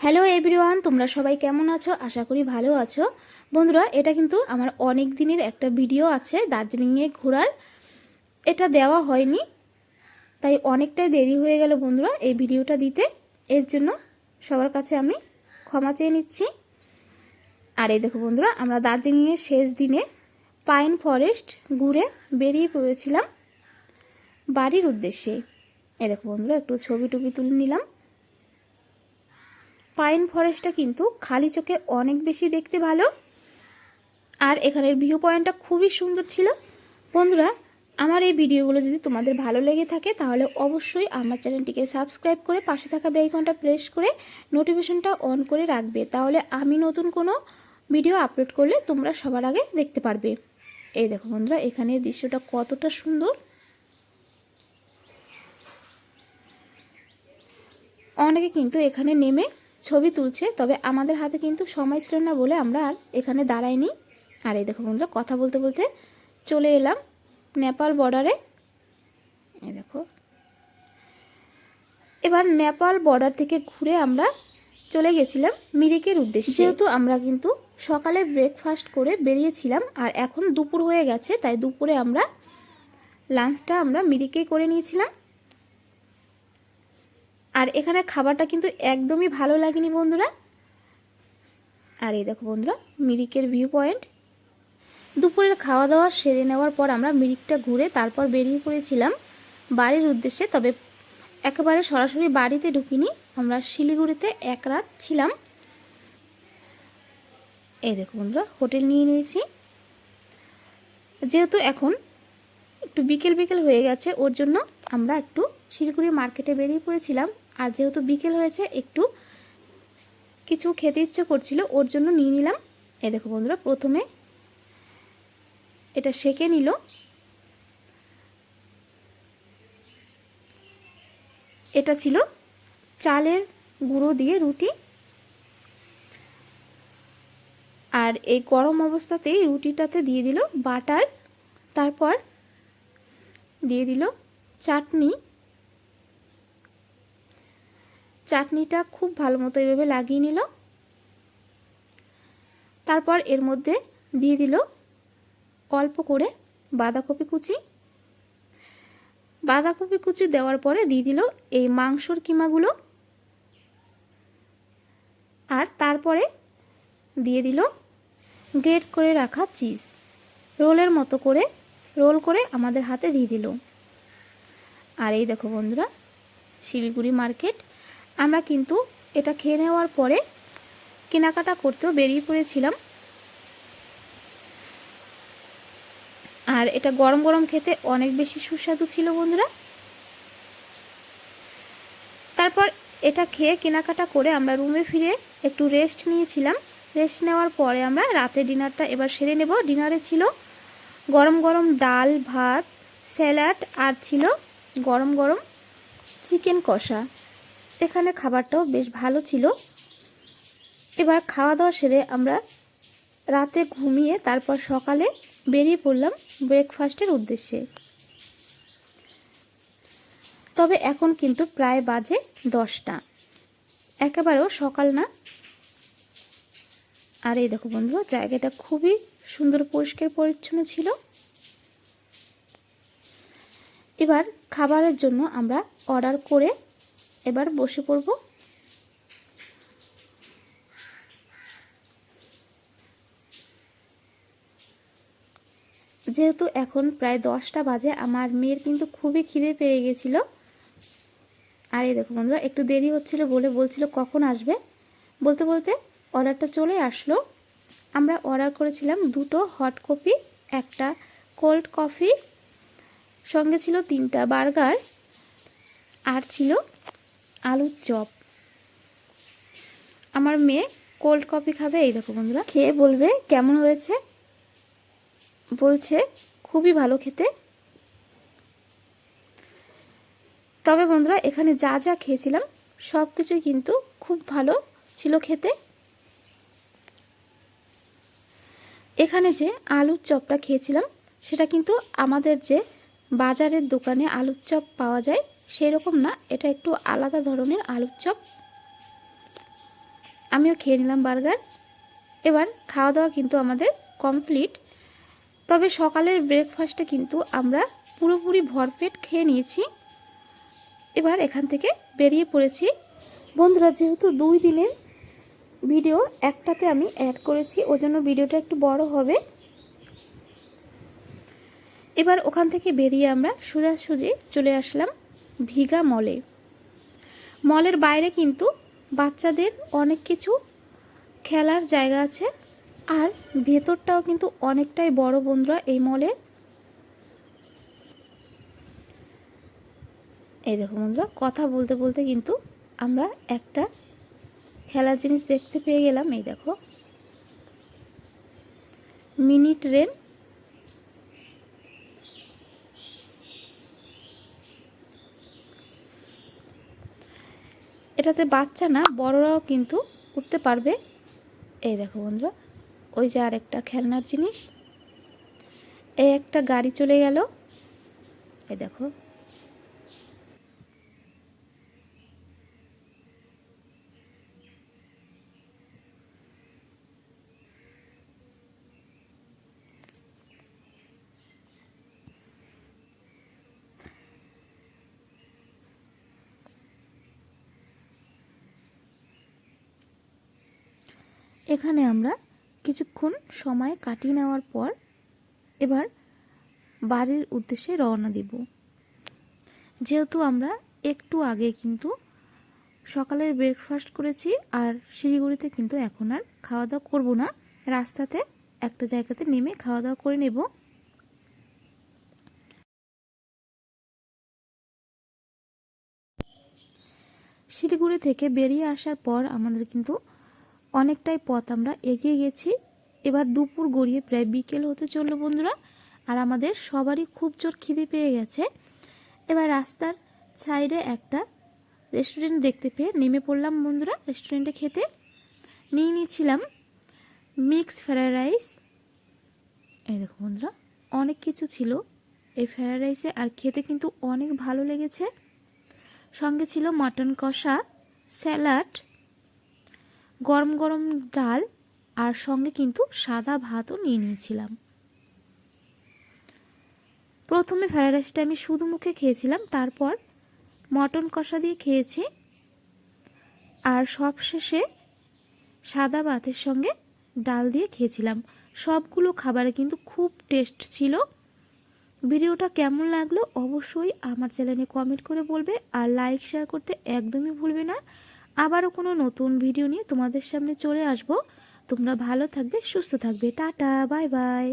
Hello everyone, তোমরা সবাই কেমন আছো? আশা করি ভালো আছো। বন্ধুরা, এটা কিন্তু আমার অনেক দিনের একটা ভিডিও আছে দার্জিলিংয়ে ঘোরার। এটা দেওয়া হয়নি, তাই অনেকটাই দেরি হয়ে গেল বন্ধুরা এই ভিডিওটা দিতে। এর জন্য সবার কাছে আমি ক্ষমা চেয়ে নিচ্ছি। আর এই দেখো বন্ধুরা, আমরা দার্জিলিংয়ের শেষ দিনে পাইন ফরেস্ট ঘুরে বেরিয়ে পড়েছিলাম বাড়ির উদ্দেশ্যে। এ দেখো বন্ধুরা, একটু ছবি টবি তুলে নিলাম। পাইন ফরেস্টটা কিন্তু খালি চোখে অনেক বেশি দেখতে ভালো। আর এখানের ভিউ পয়েন্টটা খুবই সুন্দর ছিল। বন্ধুরা, আমার এই ভিডিওগুলো যদি তোমাদের ভালো লেগে থাকে, তাহলে অবশ্যই আমার চ্যানেলটিকে সাবস্ক্রাইব করে পাশে থাকা বেআইকনটা প্রেস করে নোটিফিকেশনটা অন করে রাখবে। তাহলে আমি নতুন কোনো ভিডিও আপলোড করলে তোমরা সবার আগে দেখতে পারবে। এই দেখো বন্ধুরা, এখানের দৃশ্যটা কতটা সুন্দর। অনেকে কিন্তু এখানে নেমে ছবি তুলছে, তবে আমাদের হাতে কিন্তু সময় ছিল না বলে আমরা আর এখানে দাঁড়াইনি। আর এই দেখো বন্ধুরা, কথা বলতে বলতে চলে এলাম নেপাল বর্ডারে এই দেখো। এবার নেপাল বর্ডার থেকে ঘুরে আমরা চলে গেছিলাম মিরিকের উদ্দেশ্যে। যেহেতু আমরা কিন্তু সকালে ব্রেকফাস্ট করে বেরিয়েছিলাম, আর এখন দুপুর হয়ে গেছে, তাই দুপুরে আমরা লাঞ্চটা আমরা মিরিকেই করে নিয়েছিলাম। আর এখানে খাবারটা কিন্তু একদমই ভালো লাগেনি বন্ধুরা। আর এই দেখো বন্ধুরা, মিরিকের ভিউ পয়েন্ট দুপুরের খাওয়া দাওয়া সেরে নেওয়ার পর আমরা মিরিকটা ঘুরে তারপর বেরিয়ে পড়েছিলাম বাড়ির উদ্দেশ্যে, তবে একেবারে সরাসরি বাড়িতে ঢুকিনি। আমরা শিলিগুড়িতে এক রাত ছিলাম। এই দেখো বন্ধুরা, হোটেল নিয়ে নিয়েছি। যেহেতু এখন একটু বিকেল বিকেল হয়ে গেছে, ওর জন্য আমরা একটু শিলিগুড়ি মার্কেটে বেরিয়ে পড়েছিলাম। আর যেহেতু বিকেল হয়েছে, একটু কিছু খেতে ইচ্ছে করছিল, ওর জন্য নিয়ে নিলাম। এ দেখো বন্ধুরা, প্রথমে এটা সেকে নিল। এটা ছিল চালের গুঁড়ো দিয়ে রুটি। আর এই গরম অবস্থাতেই রুটিটাতে দিয়ে দিল বাটার। তারপর দিয়ে দিল চাটনি। চাটনিটা খুব ভালো মতো এভাবে লাগিয়ে নিল। তারপর এর মধ্যে দিয়ে দিল অল্প করে বাঁধাকপি কুচি। বাঁধাকপি কুচি দেওয়ার পরে দিয়ে দিল এই মাংসর কিমাগুলো। আর তারপরে দিয়ে দিল গ্রেট করে রাখা চিজ। রোলের মতো করে, রোল করে আমাদের হাতে দিয়ে দিল। আর এই দেখো বন্ধুরা, শিলিগুড়ি মার্কেট আমরা কিন্তু এটা খেয়ে নেওয়ার পরে কেনাকাটা করতেও বেরিয়ে পড়েছিলাম। আর এটা গরম গরম খেতে অনেক বেশি সুস্বাদু ছিল বন্ধুরা। তারপর এটা খেয়ে কেনাকাটা করে আমরা রুমে ফিরে একটু রেস্ট নিয়েছিলাম। রেস্ট নেওয়ার পরে আমরা রাতে ডিনারটা এবার সেরে নেব। ডিনারে ছিল গরম গরম ডাল, ভাত, স্যালাড আর ছিল গরম গরম চিকেন কষা। এখানে খাবারটাও বেশ ভালো ছিল। এবার খাওয়া দাওয়া সেরে আমরা রাতে ঘুমিয়ে তারপর সকালে বেরিয়ে পড়লাম ব্রেকফাস্টের উদ্দেশ্যে। তবে এখন কিন্তু প্রায় বাজে দশটা। একেবারেও সকাল না। আর এই দেখো বন্ধু জায়গাটা খুবই সুন্দর, পরিষ্কার, পরিচ্ছন্ন ছিল। এবার খাবারের জন্য আমরা অর্ডার করে এবার বসে পড়ব। যেহেতু এখন প্রায় দশটা বাজে, আমার মেয়ের কিন্তু খুবই খিদে পেয়ে গেছিল। আর এই দেখো বন্ধুরা, একটু দেরি হচ্ছিল বলে বলছিল কখন আসবে। বলতে বলতে অর্ডারটা চলে আসলো। আমরা অর্ডার করেছিলাম দুটো হট কফি একটা কোল্ড কফি, সঙ্গে ছিল তিনটা বার্গার, আর ছিল আলুর চপ। আমার মেয়ে কোল্ড কফি খাবে, এই দেখো বন্ধুরা। খেয়ে বলবে, কেমন হয়েছে? বলছে, খুবই ভালো খেতে। তবে বন্ধুরা, এখানে যা যা খেয়েছিলাম সব কিছুই কিন্তু খুব ভালো ছিল খেতে। এখানে যে আলুর চপটা খেয়েছিলাম, সেটা কিন্তু আমাদের যে বাজারের দোকানে আলুর চপ পাওয়া যায় সেই রকম না, এটা একটু আলাদা ধরনের আলুর চপ। আমিও খেয়ে নিলাম বার্গার। এবার খাওয়া দাওয়া কিন্তু আমাদের কমপ্লিট। তবে সকালের ব্রেকফাস্টে কিন্তু আমরা পুরোপুরি ভরপেট খেয়ে নিয়েছি। এবার এখান থেকে বেরিয়ে পড়েছি। বন্ধুরা, যেহেতু দুই দিনের ভিডিও, একটাতে আমি অ্যাড করেছি, ওই জন্য ভিডিওটা একটু বড় হবে। এবার ওখান থেকে বেরিয়ে আমরা সোজাসুজি চলে আসলাম। ভিগা মলে। মলের বাইরে কিন্তু বাচ্চাদের অনেক কিছু খেলার জায়গা আছে, আর ভেতরটাও কিন্তু অনেকটাই বড় বন্ধুরা এই মলে। এই দেখো বন্ধুরা, কথা বলতে বলতে কিন্তু আমরা একটা খেলার জিনিস দেখতে পেয়ে গেলাম, এই দেখো। মিনি ট্রেন এটাতে বাচ্চা না, বড়রাও কিন্তু উঠতে পারবে। এই দেখো বন্ধুরা, ওই যে আরেকটা খেলনার জিনিস। এই একটা গাড়ি চলে গেল। এই দেখো এখানে আমরা কিছুক্ষণ সময় কাটিয়ে নেওয়ার পর এবার বাড়ির উদ্দেশ্যে রওনা দেব। যেহেতু আমরা একটু আগে কিন্তু সকালের ব্রেকফাস্ট করেছি আর শিলিগুড়িতে কিন্তু এখন আর খাওয়া দাওয়া করব না। রাস্তাতে একটা জায়গাতে নেমে খাওয়া দাওয়া করে নেব। শিলিগুড়ি থেকে বেরিয়ে আসার পর আমাদের কিন্তু অনেকটাই পথ আমরা এগিয়ে গেছি। এবার দুপুর গড়িয়ে প্রায় বিকেল হতে চলল বন্ধুরা। আর আমাদের সবারই খুব জোর খিদে পেয়ে গেছে। এবার রাস্তার সাইডে একটা রেস্টুরেন্ট দেখতে পেয়ে নেমে পড়লাম বন্ধুরা রেস্টুরেন্টে খেতে। নিয়ে নিয়েছিলাম মিক্স ফ্রায়েড রাইস এই দেখো বন্ধুরা, অনেক কিছু ছিল। এই ফ্রায়েড রাইসে আর খেতে কিন্তু অনেক ভালো লেগেছে। সঙ্গে ছিল মটন কষা স্যালাড গরম গরম ডাল আর সঙ্গে কিন্তু সাদা ভাতও নিয়ে নিয়েছিলাম। প্রথমে ফ্রায়েড রাইসটা আমি শুধু মুখে খেয়েছিলাম, তারপর মটন কষা দিয়ে খেয়েছি। আর সবশেষে সাদা ভাতের সঙ্গে ডাল দিয়ে খেয়েছিলাম। সবগুলো খাবারে কিন্তু খুব টেস্ট ছিল। ভিডিওটা কেমন লাগল অবশ্যই আমার চ্যানেলে কমেন্ট করে বলবে আর লাইক, শেয়ার করতে একদমই ভুলবে না। আবারও কোনো নতুন ভিডিও নিয়ে তোমাদের সামনে চলে আসব। তোমরা ভালো থাকবে, সুস্থ থাকবে। Tata, bye bye.